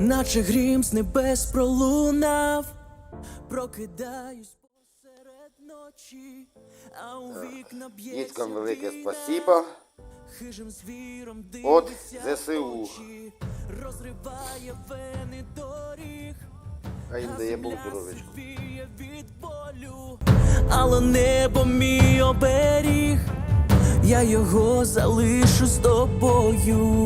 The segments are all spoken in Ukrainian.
наче грім з небес пролунав, прокидаюсь посеред ночі, а у вікна б'ється Діткам велике спасибо. Хижим звіром От ЗСУ. розриває вени доріг. А їм дає сивіє від болю, але небо мій оберіг, я його залишу з тобою.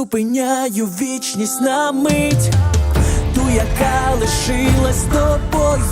Зупиняю вічність на мить, ту, яка лишилась тобою.